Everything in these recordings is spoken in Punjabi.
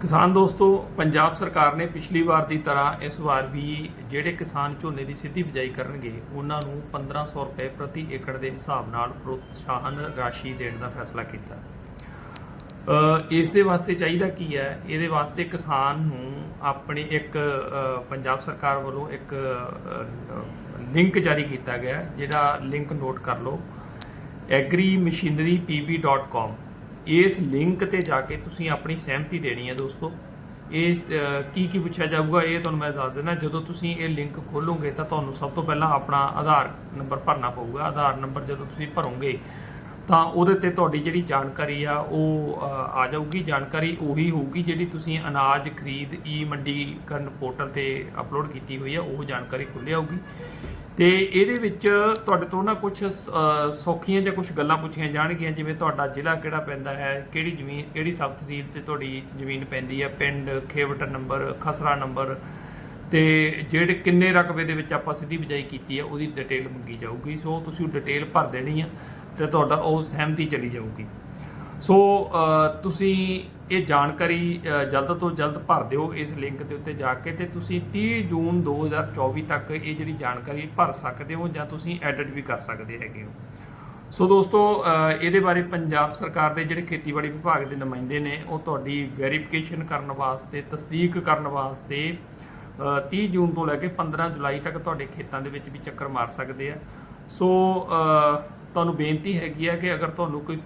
ਕਿਸਾਨ ਦੋਸਤੋ, ਪੰਜਾਬ ਸਰਕਾਰ ਨੇ ਪਿਛਲੀ ਵਾਰ ਦੀ ਤਰ੍ਹਾਂ ਇਸ ਵਾਰ ਵੀ ਜਿਹੜੇ ਕਿਸਾਨ ਝੋਨੇ ਦੀ ਸਿੱਧੀ ਬਿਜਾਈ ਕਰਨਗੇ, ਉਹਨਾਂ ਨੂੰ 1500 ਰੁਪਏ ਪ੍ਰਤੀ ਏਕੜ ਦੇ ਹਿਸਾਬ ਨਾਲ ਪ੍ਰੋਤਸਾਹਨ ਰਾਸ਼ੀ ਦੇਣ ਦਾ ਫੈਸਲਾ ਕੀਤਾ। ਇਸ ਦੇ ਵਾਸਤੇ ਚਾਹੀਦਾ ਕੀ ਹੈ? ਇਹਦੇ ਵਾਸਤੇ ਕਿਸਾਨ ਨੂੰ ਆਪਣੀ ਇੱਕ ਪੰਜਾਬ ਸਰਕਾਰ ਵੱਲੋਂ ਇੱਕ ਲਿੰਕ ਜਾਰੀ ਕੀਤਾ ਗਿਆ, ਜਿਹੜਾ ਲਿੰਕ ਨੋਟ ਕਰ ਲਓ। agrimachinerypb.com ਇਸ ਲਿੰਕ ਤੇ ਜਾ ਕੇ ਤੁਸੀਂ ਆਪਣੀ ਸਹਿਮਤੀ ਦੇਣੀ ਹੈ ਦੋਸਤੋ। ਇਹ ਕੀ ਕੀ ਪੁੱਛਿਆ ਜਾਊਗਾ, ਇਹ ਤੁਹਾਨੂੰ ਮੈਂ ਦੱਸ ਦੇਣਾ ਜਦੋਂ ਤੁਸੀਂ ਇਹ ਲਿੰਕ ਖੋਲੋਗੇ ਤਾਂ ਤੁਹਾਨੂੰ ਸਭ ਤੋਂ ਪਹਿਲਾਂ ਆਪਣਾ ਆਧਾਰ ਨੰਬਰ ਭਰਨਾ ਪਊਗਾ। ਆਧਾਰ ਨੰਬਰ ਜਦੋਂ ਤੁਸੀਂ ਭਰੋਗੇ ਤਾਂ ਉਹਦੇ ਤੇ ਤੁਹਾਡੀ ਜਿਹੜੀ ਜਾਣਕਾਰੀ ਆ, ਉਹ ਆ ਜਾਊਗੀ। ਜਾਣਕਾਰੀ ਉਹੀ ਹੋਊਗੀ ਜਿਹੜੀ ਤੁਸੀਂ ਅਨਾਜ ਖਰੀਦ ਈ ਮੰਡੀਕਰਨ ਪੋਰਟਲ ਤੇ ਅਪਲੋਡ ਕੀਤੀ ਹੋਈ ਆ, ਉਹ ਜਾਣਕਾਰੀ ਖੁੱਲ੍ਹ ਆਊਗੀ। ਤੇ ਇਹਦੇ ਵਿੱਚ ਤੁਹਾਡੇ ਤੋਂ ਨਾ ਕੁਝ ਸੌਖੀਆਂ ਜਾਂ ਕੁਝ ਗੱਲਾਂ ਪੁੱਛੀਆਂ ਜਾਣਗੀਆਂ, ਜਿਵੇਂ ਤੁਹਾਡਾ ਜ਼ਿਲ੍ਹਾ ਕਿਹੜਾ ਪੈਂਦਾ ਹੈ, ਕਿਹੜੀ ਜ਼ਮੀਨ, ਕਿਹੜੀ ਸਬ ਤਹਿਸੀਲ ਤੇ ਤੁਹਾਡੀ ਜ਼ਮੀਨ ਪੈਂਦੀ ਹੈ ਪਿੰਡ, ਖੇਵਟ ਨੰਬਰ, ਖਸਰਾ ਨੰਬਰ, ਤੇ ਜਿਹੜੇ ਕਿੰਨੇ ਰਕਬੇ ਦੇ ਵਿੱਚ ਆਪਾਂ ਸਿੱਧੀ ਬਿਜਾਈ ਕੀਤੀ ਹੈ ਉਹਦੀ ਡਿਟੇਲ ਮੰਗੀ ਜਾਊਗੀ। ਸੋ ਤੁਸੀਂ ਉਹ ਡਿਟੇਲ ਭਰ ਦੇਣੀ ਆ। ਤੇ ਤੁਹਾਡਾ ਉਹ ਸਹਿਮਤੀ ਚਲੀ ਜਾਊਗੀ। ਸੋ ਤੁਸੀਂ ਇਹ ਜਾਣਕਾਰੀ ਜਲਦ ਤੋਂ ਜਲਦ ਭਰ ਦਿਓ ਇਸ ਲਿੰਕ ਦੇ ਉੱਤੇ ਜਾ ਕੇ ਤੇ ਤੁਸੀਂ 30 ਜੂਨ 2024 ਤੱਕ ਇਹ ਜਿਹੜੀ ਜਾਣਕਾਰੀ ਭਰ ਸਕਦੇ ਹੋ ਜਾਂ ਤੁਸੀਂ ਐਡਿਟ ਵੀ ਕਰ ਸਕਦੇ ਹੈਗੇ ਹੋ। ਸੋ ਦੋਸਤੋ ਇਹਦੇ ਬਾਰੇ ਪੰਜਾਬ ਸਰਕਾਰ ਦੇ ਜਿਹੜੇ ਖੇਤੀਬਾੜੀ ਵਿਭਾਗ ਦੇ ਨੁਮਾਇੰਦੇ ਨੇ ਉਹ ਤੁਹਾਡੀ ਵੈਰੀਫਿਕੇਸ਼ਨ ਕਰਨ ਵਾਸਤੇ ਤਸਦੀਕ ਕਰਨ ਵਾਸਤੇ ਅ, 30 ਜੂਨ ਤੋਂ ਲੈ ਕੇ 15 ਜੁਲਾਈ ਤੱਕ ਤੁਹਾਡੇ ਖੇਤਾਂ ਦੇ ਵਿੱਚ ਵੀ ਚੱਕਰ ਮਾਰ ਸਕਦੇ ਆ। ਸੋ ਤੁਹਾਨੂੰ ਬੇਨਤੀ ਹੈਗੀ ਆ ਕਿ ਅਗਰ ਤੁਹਾਨੂੰ ਕੋਈ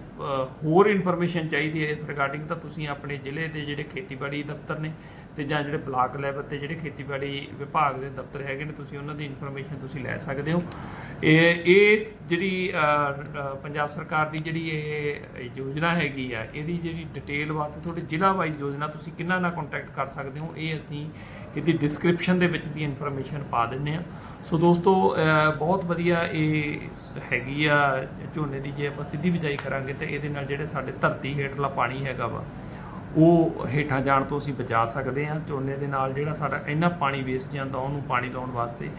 ਹੋਰ ਇਨਫੋਰਮੇਸ਼ਨ ਚਾਹੀਦੀ ਹੈ ਇਸ ਰਿਗਾਰਡਿੰਗ ਤਾਂ ਤੁਸੀਂ ਆਪਣੇ ਜ਼ਿਲ੍ਹੇ ਦੇ ਜਿਹੜੇ ਖੇਤੀਬਾੜੀ ਦਫ਼ਤਰ ਨੇ ਤੇ ਜਾਂ ਜਿਹੜੇ ਬਲਾਕ ਲੈਵਲ ਤੇ ਜਿਹੜੇ ਖੇਤੀਬਾੜੀ ਵਿਭਾਗ ਦੇ ਦਫ਼ਤਰ ਹੈਗੇ ਨੇ, ਤੁਸੀਂ ਉਹਨਾਂ ਦੀ ਇਨਫੋਰਮੇਸ਼ਨ ਤੁਸੀਂ ਲੈ ਸਕਦੇ ਹੋ। ਇਹ ਇਹ ਜਿਹੜੀ ਪੰਜਾਬ ਸਰਕਾਰ ਦੀ ਜਿਹੜੀ ਇਹ ਯੋਜਨਾ ਹੈਗੀ ਆ, ਇਹਦੀ ਜਿਹੜੀ ਡਿਟੇਲ ਵਾਸਤੇ ਤੁਹਾਡੇ ਜ਼ਿਲ੍ਹਾ ਵਾਈਜ਼ ਯੋਜਨਾ ਤੁਸੀਂ ਕਿੰਨਾ ਨਾਲ ਕੰਟੈਕਟ ਕਰ ਸਕਦੇ ਹੋ, ਇਹ ਅਸੀਂ ਇਹਦੀ ਡਿਸਕ੍ਰਿਪਸ਼ਨ ਦੇ ਵਿੱਚ ਵੀ ਇਨਫੋਰਮੇਸ਼ਨ ਪਾ ਦਿੰਨੇ ਆ ਸੋ ਦੋਸਤੋ ਬਹੁਤ ਵਧੀਆ ਇਹ ਹੈਗੀ ਆ ਝੋਨੇ ਦੀ, ਜੇ ਆਪਾਂ ਸਿੱਧੀ ਬਿਜਾਈ ਕਰਾਂਗੇ ਤੇ ਇਹਦੇ ਨਾਲ ਜਿਹੜੇ ਸਾਡੇ ਧਰਤੀ ਹੇਠਲਾ ਪਾਣੀ ਹੈਗਾ ਵਾ, ਉਹ ਹੇਠਾਂ ਜਾਣ ਤੋਂ ਅਸੀਂ ਬਚਾ ਸਕਦੇ ਹਾਂ। ਝੋਨੇ ਦੇ ਨਾਲ ਜਿਹੜਾ ਸਾਡਾ ਇੰਨਾ ਪਾਣੀ ਵੇਸਟ ਜਾਂਦਾ, ਉਹਨੂੰ ਪਾਣੀ ਲਾਉਣ ਵਾਸਤੇ,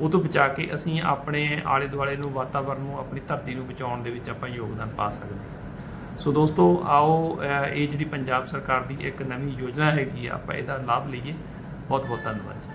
ਉਹ ਤੋਂ ਬਚਾ ਕੇ ਅਸੀਂ ਆਪਣੇ ਆਲੇ ਦੁਆਲੇ ਨੂੰ ਵਾਤਾਵਰਣ ਨੂੰ, ਆਪਣੀ ਧਰਤੀ ਨੂੰ ਬਚਾਉਣ ਦੇ ਵਿੱਚ ਆਪਾਂ ਯੋਗਦਾਨ ਪਾ ਸਕਦੇ ਹਾਂ। ਸੋ ਦੋਸਤੋ, ਆਓ ਇਹ ਜਿਹੜੀ ਪੰਜਾਬ ਸਰਕਾਰ ਦੀ ਇੱਕ ਨਵੀਂ ਯੋਜਨਾ ਹੈਗੀ ਆ, ਆਪਾਂ ਇਹਦਾ ਲਾਭ ਲਈਏ। ਬਹੁਤ ਬਹੁਤ ਧੰਨਵਾਦ ਜੀ।